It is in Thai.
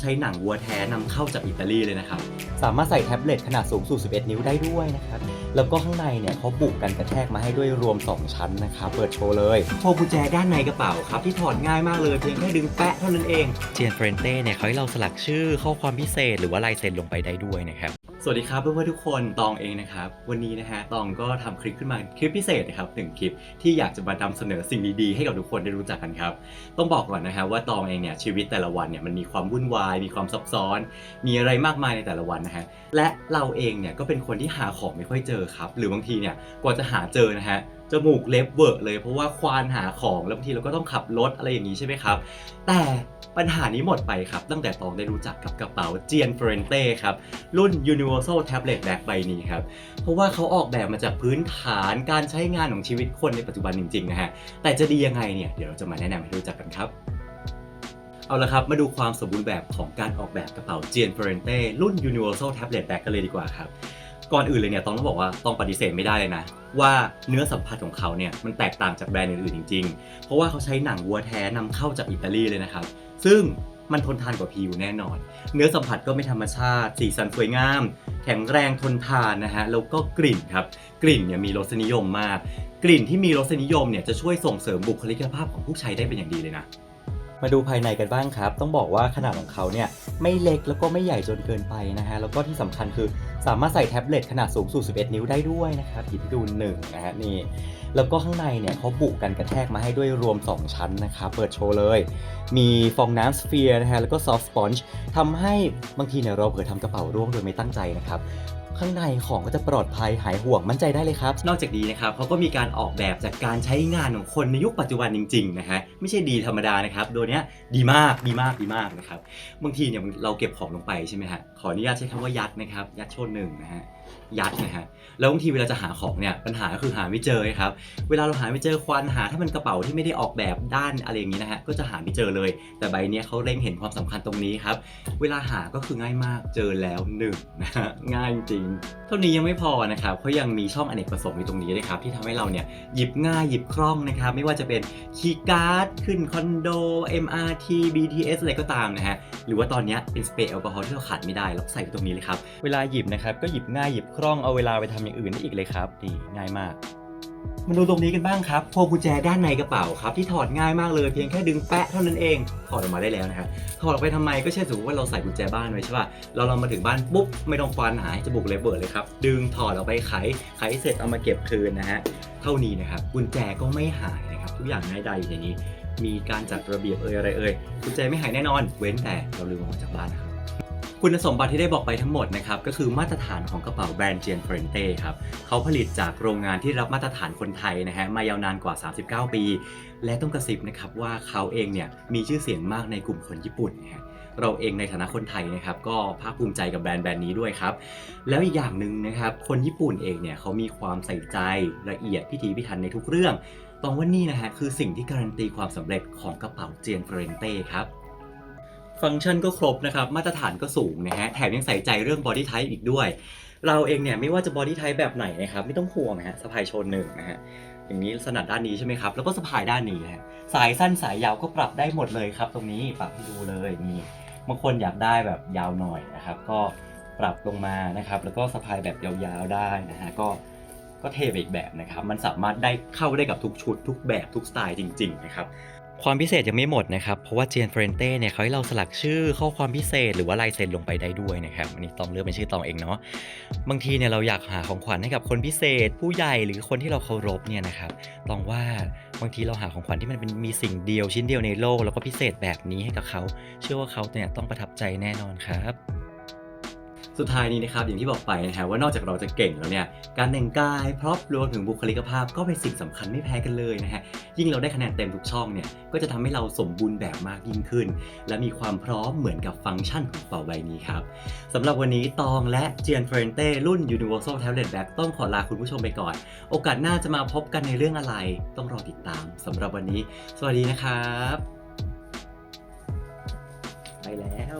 ใช้หนังวัวแท้นำเข้าจากอิตาลีเลยนะครับ สามารถใส่แท็บเล็ตขนาดสูงสุด 11 นิ้วได้ด้วยนะครับ แล้วก็ข้างในเนี่ยเขาบุกกันกระแทกมาให้ด้วยรวม 2 ชั้นนะครับ เปิดโชว์เลยพวงกุญแจด้านในกระเป๋าครับ ที่ถอดง่ายมากเลยเพียงแค่ดึงแปะเท่านั้นเองเจียนเฟรนเต้เนี่ยเขาให้เราสลักชื่อข้อความพิเศษหรือว่าลายเซ็นลงไปได้ด้วยนะครับ สวัสดีครับเพื่อนๆทุกคนตองเองนะครับ วันนี้นะฮะตองก็ทำคลิปขึ้นมาคลิปพิเศษนะครับหนึ่งคลิปที่อยากจะมานำเสนอสิ่งดีๆให้กับทุกคนได้รู้จักกันครับต้องบอกก่อนนะฮะว่าตองเองเนี่ยชีวิตแต่ละวันเนี่ยมันมีความวุ่นวาย มีความซับซ้อน มีอะไรมากมายในแต่ละวันนะฮะและเราเองเนี่ยก็เป็นคนที่หาของไม่ค่อยเจอครับ หรือบางทีเนี่ยกว่าจะหาเจอนะฮะ จมูกเล็บเวอะเลย เพราะว่าควานหาของแล้วบางทีเราก็ต้องขับรถอะไรอย่างนี้ใช่ไหมครับ แต่ปัญหานี้หมดไปครับ ตั้งแต่ตองได้รู้จักกับกระเป๋าเจียนเฟรนเต้ครับ รุ่น Universal Tablet Bag ใบนี้ครับ เพราะว่าเขาออกแบบมาจากพื้นฐานการใช้งานของชีวิตคนในปัจจุบันจริงๆนะฮะแต่จะดียังไงเนี่ยเดี๋ยวเราจะมาแนะนำให้รู้จักกันครับเอาละครับมาดูความสมบูรณ์แบบของการออกแบบกระเป๋าเจียนเฟรนเต้รุ่น Universal Tablet Bag กันเลยดีกว่าครับ ก่อนอื่นเลยเนี่ยต้องต้องบอกว่าต้องปฏิเสธไม่ได้เลยนะ ว่าเนื้อสัมผัสของเขาเนี่ยมันแตกต่างจากแบรนด์อื่นๆจริง ๆ เพราะว่าเขาใช้หนังวัวแท้นำเข้าจากอิตาลีเลยนะครับ ซึ่งมันทนทานกว่าผิวแน่นอน เนื้อสัมผัสก็ไม่ธรรมชาติ สีสันสวยงาม แข็งแรงทนทานนะฮะ แล้วก็กลิ่นครับ กลิ่นเนี่ยมีรสนิยมมาก กลิ่นที่มีรสนิยมเนี่ยจะช่วยส่งเสริมบุคลิกภาพของผู้ใช้ได้เป็นอย่างดีเลยนะ มาดูภายในกันบ้างครับ ต้องบอกว่าขนาดของเขาเนี่ย ไม่เล็กแล้วก็ไม่ใหญ่จนเกินไปนะฮะแล้วก็ที่สำคัญคือสามารถใส่แท็บเล็ตขนาดสูงสุด 11 นิ้วได้ด้วยนะครับหยิบดูหนึ่งนะฮะนี่แล้วก็ข้างในเนี่ยเขาบุกกันกระแทกมาให้ด้วยรวม 2 ชั้นนะครับเปิดโชว์เลย มีฟองน้ำสเฟียร์นะฮะแล้วก็ซอฟต์สปอนจ์ทำให้บางทีเนี่ยเราเผลอทำกระเป๋าร่วงโดยไม่ตั้งใจนะครับ ข้างในของก็จะปลอดภัยหายห่วงมั่นใจได้เลยครับ นอกจากนี้นะครับเขาก็มีการออกแบบจากการใช้งานของคนในยุคปัจจุบันจริงๆนะฮะไม่ใช่ดีธรรมดานะครับโดยเนี้ยดีมากดีมากดีมากนะครับบางทีเนี่ยเราเก็บของลงไปใช่ไหมฮะขออนุญาตใช้คำว่ายัดนะครับยัดโชนหนึ่งนะฮะยัดนะฮะแล้วบางทีเวลาจะหาของเนี่ยปัญหาก็คือหาไม่เจอครับเวลาเราหาไม่เจอควานหา ถ้ามันกระเป๋าที่ไม่ได้ออกแบบด้านอะไรอย่างนี้นะฮะก็จะหาไม่เจอเลย แต่ใบเนี้ยเขาเล็งเห็นความสำคัญตรงนี้ครับเวลาหาก็คือง่ายมากเจอแล้วหนึ่งนะฮะง่ายจริงเท่านี้ยังไม่พอนะครับเขายังมีช่องอเนกประสงค์อยู่ตรงนี้ด้วยครับที่ทำให้เราเนี่ยหยิบง่ายหยิบคล่องนะครับ ไม่ว่าจะเป็นคีย์การ์ดขึ้นคอนโด MRT BTS อะไรก็ตามนะฮะหรือว่าตอนนี้เป็นสเปรย์แอลกอฮอล์ที่เราขาดไม่ได้เราใส่ไปตรงนี้เลยครับเวลาหยิบนะครับก็หยิบง่ายหยิบคล่องเอาเวลาไปทำอย่างอื่นได้อีกเลยครับดีง่ายมาก มาดูตรงนี้กันบ้างครับ พวงกุญแจด้านในกระเป๋าครับที่ถอดง่ายมากเลยเพียงแค่ดึงแปะเท่านั้นเอง ถอดออกมาได้แล้วนะครับถอดออกไปทำไมก็เช่นสมมติว่าเราใส่กุญแจบ้านไว้ใช่ป่ะ เราเรามาถึงบ้านปุ๊บไม่ต้องควานหาให้จมูกเลยเบิดเลยครับ ดึงถอดออกไปไข ไขเสร็จเอามาเก็บคืนนะฮะ เท่านี้นะครับกุญแจก็ไม่หายนะครับทุกอย่างง่ายดายอยู่ในนี้ มีการจัดระเบียบเอ่ยอะไรเอ่ยกุญแจไม่หายแน่นอน เว้นแต่เราลืมออกจากบ้านนะครับ คุณสมบัติที่ได้บอกไปทั้งหมดนะครับก็คือมาตรฐานของกระเป๋าแบรนด์เจียนเฟรนเต้ครับเขาผลิตจากโรงงานที่รับมาตรฐานคนไทยนะฮะมายาวนานกว่า 39 ปี และต้องกระซิบนะครับว่าเขาเองเนี่ยมีชื่อเสียงมากในกลุ่มคนญี่ปุ่นนะฮะเราเองในฐานะคนไทยนะครับก็ภาคภูมิใจกับแบรนด์แบรนด์นี้ด้วยครับ แล้วอีกอย่างหนึ่งนะครับคนญี่ปุ่นเองเนี่ยเขามีความใส่ใจละเอียดพิถีพิถันในทุกเรื่องตองว่านี่นะฮะคือสิ่งที่การันตีความสำเร็จของกระเป๋าเจียนเฟรนเต้ครับ ฟังก์ชันก็ครบนะครับ มาตรฐานก็สูงนะฮะ แถมยังใส่ใจเรื่อง body type อีกด้วย เราเองเนี่ยไม่ว่าจะ body type แบบไหนนะครับ ไม่ต้องห่วงนะฮะสะพายโชนหนึ่งนะฮะ อย่างนี้สนัดด้านนี้ใช่ไหมครับ แล้วก็สะพายด้านนี้ฮะ สายสั้นสายยาวก็ปรับได้หมดเลยครับ ตรงนี้ปรับให้ดูเลยนี่บางคนอยากได้แบบยาวหน่อยนะครับ ก็ปรับลงมานะครับ แล้วก็สะพายแบบยาวๆได้นะฮะ ก็ก็เทไปอีกแบบนะครับ มันสามารถได้เข้าได้กับทุกชุดทุกแบบทุกสไตล์จริง ๆ นะครับ ความพิเศษยังไม่หมดนะครับ เพราะว่าเจียนเฟรนเต้เนี่ยเขาให้เราสลักชื่อข้อความพิเศษหรือว่าลายเซ็นลงไปได้ด้วยนะครับ อันนี้ต้องเลือกเป็นชื่อตองเองเนาะ บางทีเนี่ยเราอยากหาของขวัญให้กับคนพิเศษ ผู้ใหญ่หรือคนที่เราเคารพเนี่ยนะครับ ตองว่าบางทีเราหาของขวัญที่มันเป็นมีสิ่งเดียวชิ้นเดียวในโลก แล้วก็พิเศษแบบนี้ให้กับเขา เชื่อว่าเขาเนี่ยต้องประทับใจแน่นอนครับ สุดท้ายนี้นะครับอย่างที่บอกไปนะฮะว่านอกจากเราจะเก่งแล้วเนี่ยการแต่งกายพร็อพรวมถึงบุคลิกภาพก็เป็นสิ่งสำคัญไม่แพ้กันเลยนะฮะยิ่งเราได้คะแนนเต็มทุกช่องเนี่ยก็จะทำให้เราสมบูรณ์แบบมากยิ่งขึ้น และมีความพร้อมเหมือนกับฟังก์ชันของเป่าใบนี้ครับสำหรับวันนี้ตองและเจียนเฟรนเต้รุ่น Universal Tablet Bag ต้องขอลาคุณผู้ชมไปก่อน โอกาสหน้าจะมาพบกันในเรื่องอะไร ต้องรอติดตามสำหรับวันนี้ สวัสดีนะครับ ไปแล้ว